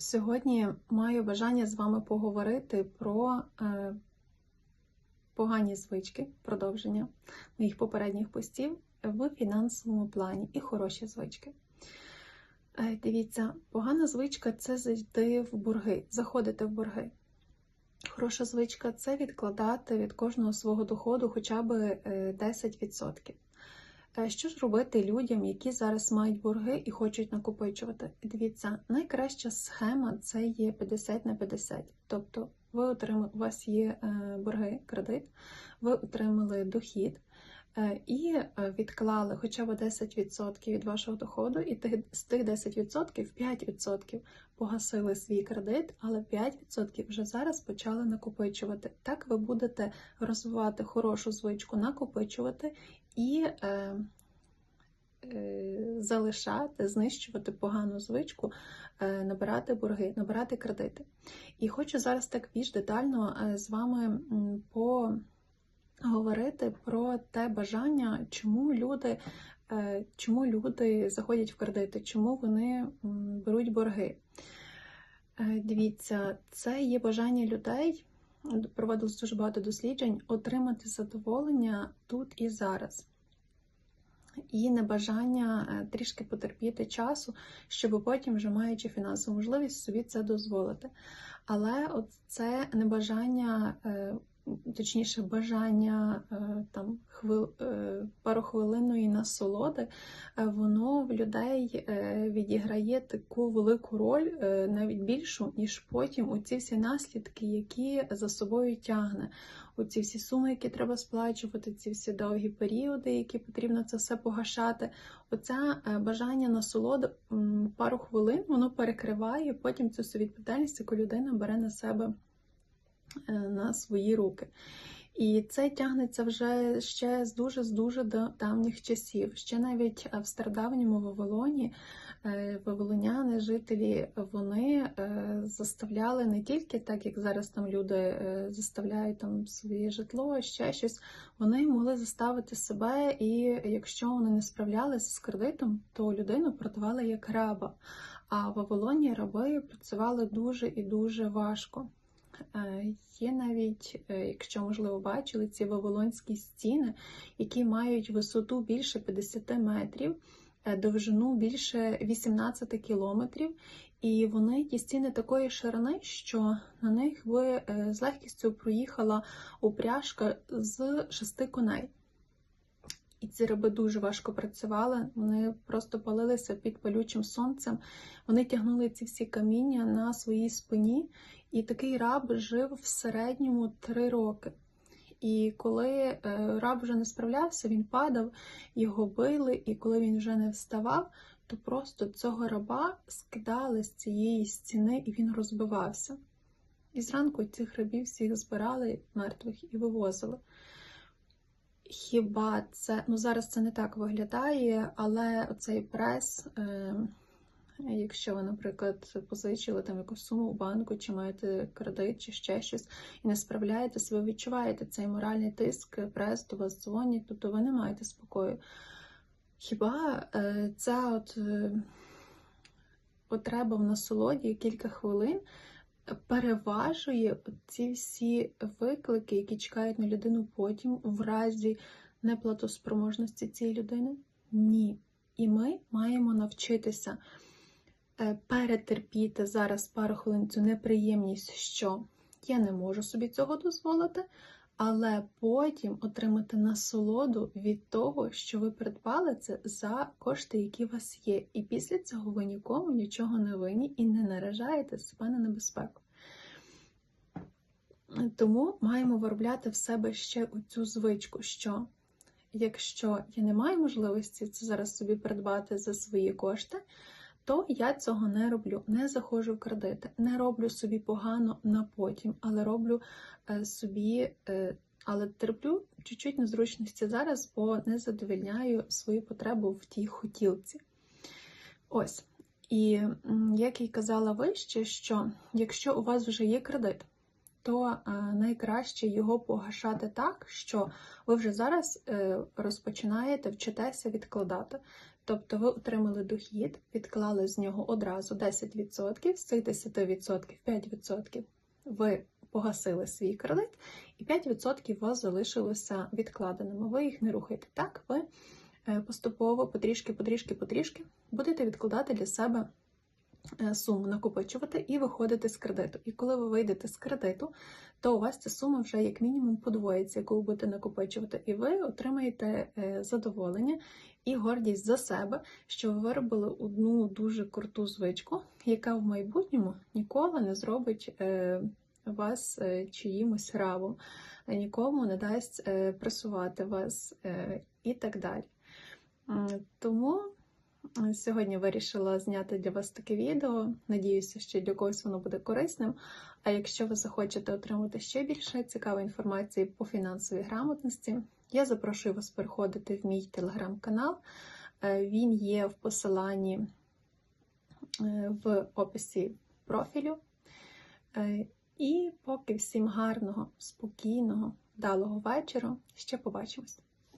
Сьогодні маю бажання з вами поговорити про е, погані звички, продовження моїх попередніх постів в фінансовому плані і хороші звички. Е, дивіться, погана звичка це зайти в борги, заходити в борги. Хороша звичка це відкладати від кожного свого доходу хоча б е, 10%. Е, Що ж робити людям, які зараз мають борги і хочуть накопичувати? Дивіться, найкраща схема це є 50 на 50. Тобто, ви отримали, у вас є е, борги, кредит, ви отримали дохід е, і відклали хоча б 10% від вашого доходу, і з тих 10% 5% погасили свій кредит, але 5% вже зараз почали накопичувати. Так ви будете розвивати хорошу звичку, накопичувати і е, е, залишати, знищувати погану звичку, е, набирати борги, набирати кредити. І хочу зараз так більш детально е, з вами поговорити про те бажання, чому люди. е, Чому люди заходять в кредити, чому вони беруть борги? Е, Дивіться, це є бажання людей, проводилось дуже багато досліджень, отримати задоволення тут і зараз. І небажання е, трішки потерпіти часу, щоб потім, вже маючи фінансову можливість, собі це дозволити. Але от це небажання, е, точніше, бажання е, там хвил, е, парохвилинної насолоди, е, воно в людей відіграє таку велику роль, навіть більшу, ніж потім у ці всі наслідки, які за собою тягне. Оці всі суми, які треба сплачувати, ці всі довгі періоди, які потрібно це все погашати. Оце бажання насолоди пару хвилин, воно перекриває потім цю відповідальність, яку людина бере на себе на свої руки. І це тягнеться вже ще з дуже з дуже да- давніх часів. Ще навіть е, в стародавньому Вавилоні е, вавилоняни, жителі, вони е, заставляли не тільки так, як зараз там люди е, заставляють там своє житло, ще щось. Вони могли заставити себе, і якщо вони не справлялися з кредитом, то людину продавали як раба. А в Вавилоні раби працювали дуже і дуже важко. Е, Є навіть, е, якщо можливо бачили, ці вавилонські стіни, які мають висоту більше 50 метрів, е, довжину більше 18 кілометрів, і вони ті стіни такої ширини, що на них би з легкістю проїхала упряжка з шести коней. І ці раби дуже важко працювали, вони просто палилися під палючим сонцем, вони тягнули ці всі каміння на своїй спині, і такий раб жив в середньому три роки. І коли е, раб вже не справлявся, він падав, його били, і коли він вже не вставав, то просто цього раба скидали з цієї стіни, і він розбивався. І зранку цих рабів всіх збирали мертвих і вивозили. Хіба це, ну зараз це не так виглядає, але оцей прес, е, якщо ви, наприклад, позичили там якусь суму в банку, чи маєте кредит, чи ще щось, і не справляєтесь, ви відчуваєте цей моральний тиск, прес до вас дзвонять, тобто ви не маєте спокою. Хіба е, ця от е, потреба в насолоді кілька хвилин переважує ці всі виклики, які чекають на людину потім, в разі неплатоспроможності цієї людини? Ні. І ми маємо навчитися е, перетерпіти зараз пару хвилин цю неприємність, що я не можу собі цього дозволити, але потім отримати насолоду від того, що ви придбали це за кошти, які у вас є. І після цього ви нікому нічого не винні і не наражаєте себе на небезпеку. Тому маємо виробляти в себе ще оцю звичку, що якщо я не маю можливості це зараз собі придбати за свої кошти, то я цього не роблю, не заходжу в кредити, не роблю собі погано на потім, але роблю е, собі, е, але терплю чуть-чуть незручності зараз, бо не задовільняю свою потребу в тій хотілці. Ось. І як й казала вище, що якщо у вас вже є кредит, то е, найкраще його погашати так, що ви вже зараз розпочинаєте вчитеся відкладати. Тобто ви отримали дохід, відклали з нього одразу 10%, з цих 10% 5% ви погасили свій кредит, і 5% у вас залишилося відкладеними. Ви їх не рухаєте. Так, ви е, поступово, потрішки, потрішки, потрішки будете відкладати для себе суму, накопичувати і виходити з кредиту. І коли ви вийдете з кредиту, то у вас ця сума вже як мінімум подвоїться, яку ви будете накопичувати, і ви отримаєте е, задоволення і гордість за себе, що ви виробили одну дуже круту звичку, яка в майбутньому ніколи не зробить е, вас е, чиїмось гравом, е, нікому не дасть е, пресувати вас е, і так далі. Тому е, сьогодні вирішила зняти для вас таке відео. Надіюся, що для когось воно буде корисним. А якщо ви захочете отримати ще більше цікавої інформації по фінансовій грамотності, я запрошую вас переходити в мій телеграм-канал. Е, Він є в посиланні е, в описі профілю. Е, І поки всім гарного, спокійного, вдалого вечора. Ще побачимось!